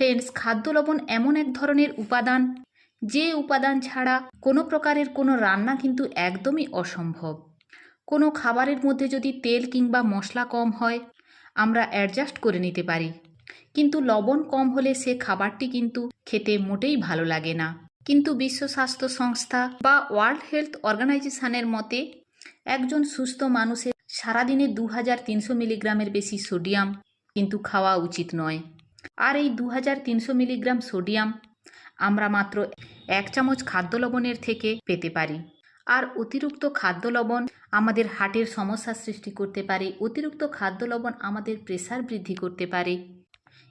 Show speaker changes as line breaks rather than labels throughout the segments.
Friends খাদ্য লবণ এমন এক ধরনের উপাদান, যে উপাদান ছাড়া কোনো প্রকারের কোনো রান্না কিন্তু একদমই অসম্ভব। কোনো খাবারের মধ্যে যদি তেল কিংবা মশলা কম হয়, আমরা অ্যাডজাস্ট করে নিতে পারি। কিন্তু লবণ কম হলে সে খাবারটি কিন্তু খেতে মোটেই ভালো লাগে না। কিন্তু বিশ্ব স্বাস্থ্য সংস্থা বা ওয়ার্ল্ড হেলথ অর্গানাইজেশনের মতে, একজন সুস্থ মানুষের সারাদিনে দু হাজার তিনশো মিলিগ্রামের বেশি সোডিয়াম কিন্তু খাওয়া উচিত নয়। আর এই দু হাজার তিনশো মিলিগ্রাম সোডিয়াম আমরা মাত্র এক চামচ খাদ্য লবণের থেকে পেতে পারি। আর অতিরিক্ত খাদ্য লবণ আমাদের হার্টের সমস্যার সৃষ্টি করতে পারে, অতিরিক্ত খাদ্য লবণ আমাদের প্রেসার বৃদ্ধি করতে পারে।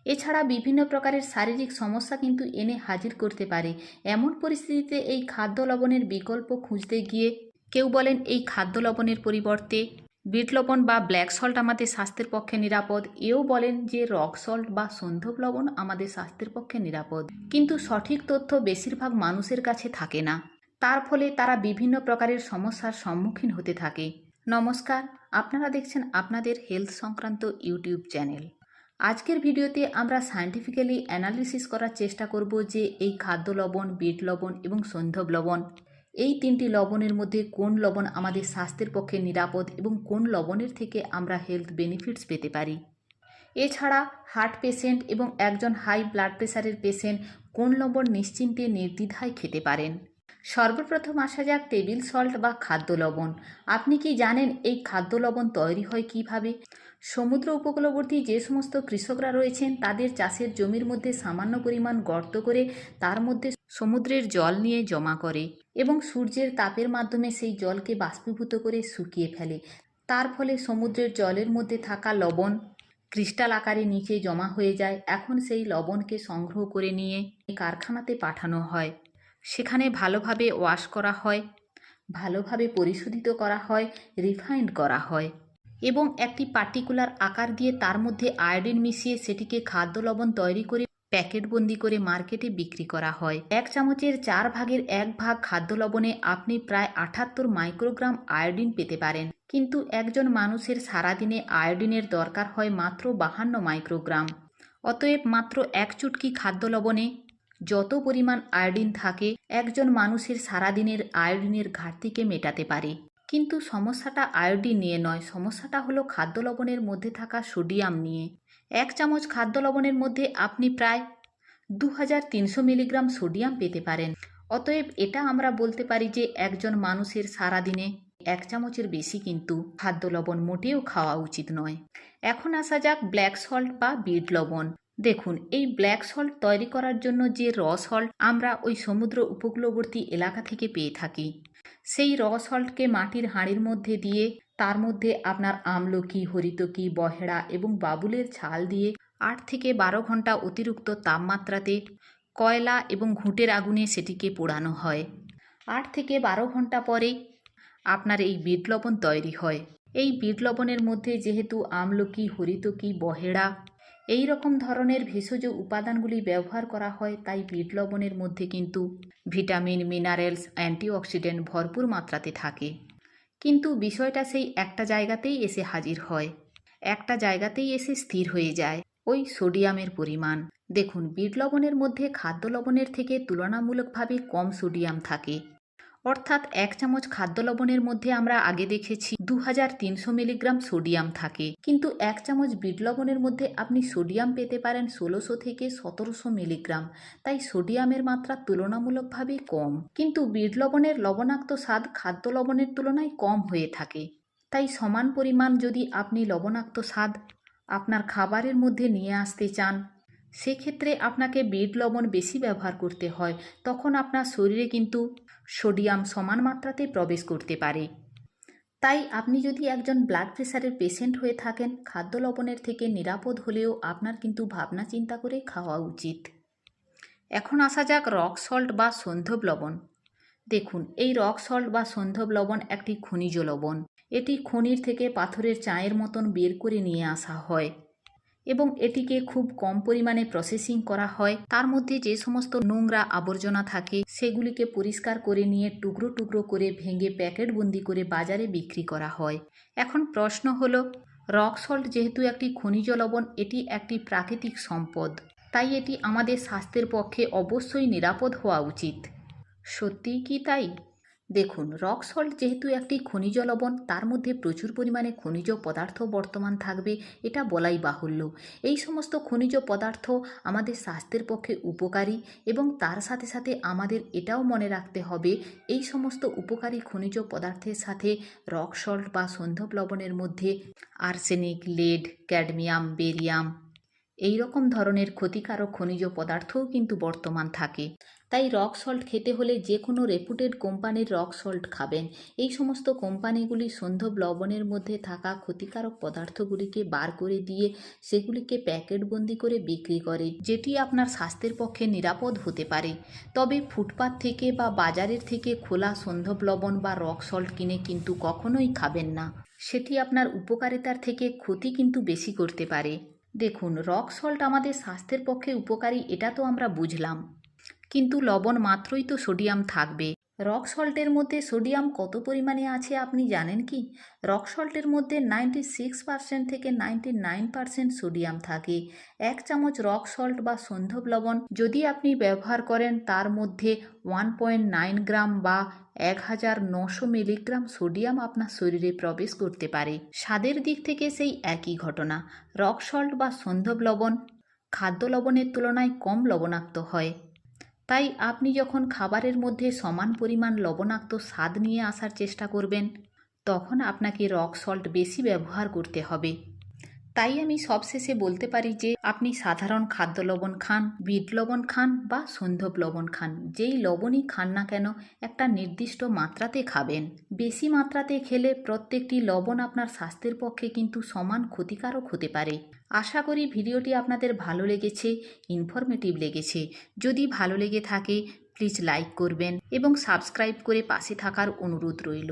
এছাড়া বিভিন্ন প্রকারের শারীরিক সমস্যা কিন্তু এনে হাজির করতে পারে। এমন পরিস্থিতিতে এই খাদ্য লবণের বিকল্প খুঁজতে গিয়ে কেউ বলেন এই খাদ্য লবণের পরিবর্তে বিট লবণ বা ব্ল্যাক সল্ট আমাদের স্বাস্থ্যের পক্ষে নিরাপদ। এও বলেন যে রক সল্ট বা সন্ধব লবণ আমাদের স্বাস্থ্যের পক্ষে নিরাপদ। কিন্তু সঠিক তথ্য বেশিরভাগ মানুষের কাছে থাকে না। তার ফলে তারা বিভিন্ন প্রকারের সমস্যার সম্মুখীন হতে থাকে। নমস্কার, আপনারা দেখছেন আপনাদের হেলথ সংক্রান্ত ইউটিউব চ্যানেল। আজকের ভিডিওতে আমরা সায়েন্টিফিক্যালি অ্যানালিসিস করার চেষ্টা করব যে এই খাদ্য লবণ, বিট লবণ এবং সন্ধব লবণ এই তিনটি লবণের মধ্যে কোন লবণ আমাদের স্বাস্থ্যের পক্ষে নিরাপদ এবং কোন লবণের থেকে আমরা হেলথ বেনিফিটস পেতে পারি? এছাড়া হার্ট পেশেন্ট এবং একজন হাই ব্লাড প্রেশারের পেশেন্ট কোন লবণ নিশ্চিন্তে নির্দ্বিধায় খেতে পারেন? সর্বপ্রথম আসা যাক টেবিল সল্ট বা খাদ্য লবণ। আপনি কি জানেন এই খাদ্য লবণ তৈরি হয় কীভাবে? সমুদ্র উপকূলবর্তী যে সমস্ত কৃষকরা রয়েছেন, তাদের চাষের জমির মধ্যে সামান্য পরিমাণ গর্ত করে তার মধ্যে সমুদ্রের জল নিয়ে জমা করে। এবং সূর্যের তাপের মাধ্যমে সেই জলকে বাষ্পীভূত করে শুকিয়ে ফেলে। তার ফলে সমুদ্রের জলের মধ্যে থাকা লবণ ক্রিস্টাল আকারে নিচে জমা হয়ে যায়। এখন সেই লবণকে সংগ্রহ করে নিয়ে কারখানাতে পাঠানো হয়। সেখানে ভালোভাবে ওয়াশ করা হয়, ভালোভাবে পরিশোধিত করা হয়, রিফাইন্ড করা হয় এবং একটি পার্টিকুলার আকার দিয়ে তার মধ্যে আয়োডিন মিশিয়ে সেটিকে খাদ্য লবণ তৈরি করে প্যাকেটবন্দি করে মার্কেটে বিক্রি করা হয়। এক চামচের চার ভাগের এক ভাগ খাদ্য লবণে আপনি প্রায় আঠাত্তর মাইক্রোগ্রাম আয়োডিন পেতে পারেন। কিন্তু একজন মানুষের সারাদিনে আয়োডিনের দরকার হয় মাত্র বাহান্ন মাইক্রোগ্রাম। অতএব মাত্র এক চুটকি খাদ্য লবণে যত পরিমাণ আয়োডিন থাকে, একজন মানুষের সারাদিনের আয়োডিনের ঘাটতিকে মেটাতে পারে। কিন্তু সমস্যাটা আয়োডিন নিয়ে নয়। সমস্যাটা হলো খাদ্য লবণের মধ্যে থাকা সোডিয়াম নিয়ে। এক চামচ খাদ্য লবণের মধ্যে আপনি প্রায় দু হাজার তিনশো মিলিগ্রাম সোডিয়াম পেতে পারেন। অতএব এটা আমরা বলতে পারি যে একজন মানুষের সারাদিনে এক চামচের বেশি কিন্তু খাদ্য লবণ মোটেও খাওয়া উচিত নয়। এখন আসা যাক ব্ল্যাক সল্ট বা বিট লবণ। দেখুন, এই ব্ল্যাক সল্ট তৈরি করার জন্য যে র সল্ট আমরা ওই সমুদ্র উপকূলবর্তী এলাকা থেকে পেয়ে থাকি। সেই র সল্টকে মাটির হাঁড়ির মধ্যে দিয়ে, তার মধ্যে আপনার আমলকি, হরিতকি, বহেড়া এবং বাবুলের ছাল দিয়ে আট থেকে বারো ঘণ্টা অতিরিক্ত তাপমাত্রাতে কয়লা এবং ঘুঁটের আগুনে সেটিকে পোড়ানো হয়। আট থেকে বারো ঘণ্টা পরে আপনার এই বিট লবণ তৈরি হয়। এই বিট লবণের মধ্যে যেহেতু আমলকি, হরিতকি, বহেড়া এই রকম ধরনের ভেষজ উপাদানগুলি ব্যবহার করা হয়, তাই বিট লবণের মধ্যে কিন্তু ভিটামিন, মিনারেলস, অ্যান্টিঅক্সিডেন্ট ভরপুর মাত্রাতে থাকে। কিন্তু বিষয়টা সেই একটা জায়গাতেই এসে হাজির হয়। একটা জায়গাতেই এসে স্থির হয়ে যায় ওই সোডিয়ামের পরিমাণ। দেখুন বিট লবণের মধ্যে খাদ্য লবণের থেকে তুলনামূলকভাবে কম সোডিয়াম থাকে। অর্থাৎ এক চামচ খাদ্য লবণের মধ্যে আমরা আগে দেখেছি দু হাজার তিনশো মিলিগ্রাম সোডিয়াম থাকে। কিন্তু এক চামচ বিট লবণের মধ্যে আপনি সোডিয়াম পেতে পারেন ষোলোশো থেকে সতেরোশো মিলিগ্রাম, তাই সোডিয়ামের মাত্রা তুলনামূলকভাবে কম। কিন্তু বিট লবণের লবণাক্ত স্বাদ খাদ্য লবণের তুলনায় কম হয়ে থাকে। তাই সমান পরিমাণ যদি আপনি লবণাক্ত স্বাদ আপনার খাবারের মধ্যে নিয়ে আসতে চান, সেক্ষেত্রে আপনাকে বিট লবণ বেশি ব্যবহার করতে হয়। তখন আপনার শরীরে কিন্তু সোডিয়াম সমান মাত্রাতে প্রবেশ করতে পারে। তাই আপনি যদি একজন ব্লাড প্রেশারের পেশেন্ট হয়ে থাকেন, খাদ্য লবণের থেকে নিরাপদ হলেও আপনার কিন্তু ভাবনা চিন্তা করে খাওয়া উচিত। এখন আসা যাক রক সল্ট বা সন্ধব লবণ। দেখুন, এই রক সল্ট বা সন্ধব লবণ একটি খনিজ লবণ। এটি খনির থেকে পাথরের চায়ের মতন বের করে নিয়ে আসা হয়। এবং এটিকে খুব কম পরিমাণে প্রসেসিং করা হয়। তার মধ্যে যে সমস্ত নোংরা আবর্জনা থাকে, সেগুলিকে পরিষ্কার করে নিয়ে টুকরো টুকরো করে ভেঙে প্যাকেটবন্দি করে বাজারে বিক্রি করা হয়। এখন প্রশ্ন হলো রক সল্ট যেহেতু একটি খনিজ লবণ, এটি একটি প্রাকৃতিক সম্পদ। তাই এটি আমাদের স্বাস্থ্যের পক্ষে অবশ্যই নিরাপদ হওয়া উচিত। সত্যিই কি তাই? দেখুন, রক সল্ট যেহেতু একটি খনিজ লবণ, তার মধ্যে প্রচুর পরিমাণে খনিজ পদার্থ বর্তমান থাকবে, এটা বলাই বাহুল্য। এই সমস্ত খনিজ পদার্থ আমাদের স্বাস্থ্যের পক্ষে উপকারী এবং তার সাথে সাথে আমাদের এটাও মনে রাখতে হবে, এই সমস্ত উপকারী খনিজ পদার্থের সাথে রক সল্ট বা সন্ধব লবণের মধ্যে আর্সেনিক, লেড, ক্যাডমিয়াম, বেরিয়াম এই রকম ধরনের ক্ষতিকারক খনিজ পদার্থও কিন্তু বর্তমান থাকে। তাই রক সল্ট খেতে হলে যে কোনো রেপুটেড কোম্পানির রক সল্ট খাবেন। এই সমস্ত কোম্পানিগুলি সন্ধব লবণের মধ্যে থাকা ক্ষতিকারক পদার্থগুলিকে বার করে দিয়ে সেগুলিকে প্যাকেটবন্দি করে বিক্রি করে, যেটি আপনার স্বাস্থ্যের পক্ষে নিরাপদ হতে পারে। তবে ফুটপাত থেকে বা বাজারের থেকে খোলা সন্ধব লবণ বা রক সল্ট কিনে কিন্তু কখনোই খাবেন না। সেটি আপনার উপকারিতার থেকে ক্ষতি কিন্তু বেশি করতে পারে। দেখুন, রক সল্ট আমাদের স্বাস্থ্যের পক্ষে উপকারী, এটা তো আমরা বুঝলাম। কিন্তু লবণ মাত্রই তো সোডিয়াম থাকবে। রক সল্টের মধ্যে সোডিয়াম কত পরিমাণে আছে আপনি জানেন কি? রক সল্টের মধ্যে নাইনটি সিক্স পার্সেন্ট থেকে নাইনটি নাইন পার্সেন্ট সোডিয়াম থাকে। এক চামচ রক সল্ট বা সন্ধব লবণ যদি আপনি ব্যবহার করেন তার মধ্যে ওয়ান পয়েন্ট নাইন গ্রাম বা এক হাজার নশো মিলিগ্রাম সোডিয়াম আপনার শরীরে প্রবেশ করতে পারে। স্বাদের দিক থেকে সেই একই ঘটনা। রক সল্ট বা সন্ধব লবণ খাদ্য লবণের তুলনায় কম লবণাক্ত হয়। তাই আপনি যখন খাবারের মধ্যে সমান পরিমাণ লবণাক্ত স্বাদ নিয়ে আসার চেষ্টা করবেন, তখন আপনাকে রক সল্ট বেশি ব্যবহার করতে হবে। তাই আমি সবশেষে বলতে পারি যে আপনি সাধারণ খাদ্য লবণ খান, বিট লবণ খান বা সন্ধব লবণ খান। যেই লবণই খান না কেন, একটা নির্দিষ্ট মাত্রাতে খাবেন। বেশি মাত্রাতে খেলে প্রত্যেকটি লবণ আপনার স্বাস্থ্যের পক্ষে কিন্তু সমান ক্ষতিকারক হতে পারে। আশা করি ভিডিওটি আপনাদের ভালো লেগেছে ইনফরমেটিভ লেগেছে। যদি ভালো লেগে থাকে প্লিজ লাইক করবেন এবং সাবস্ক্রাইব করে পাশে থাকার অনুরোধ রইল।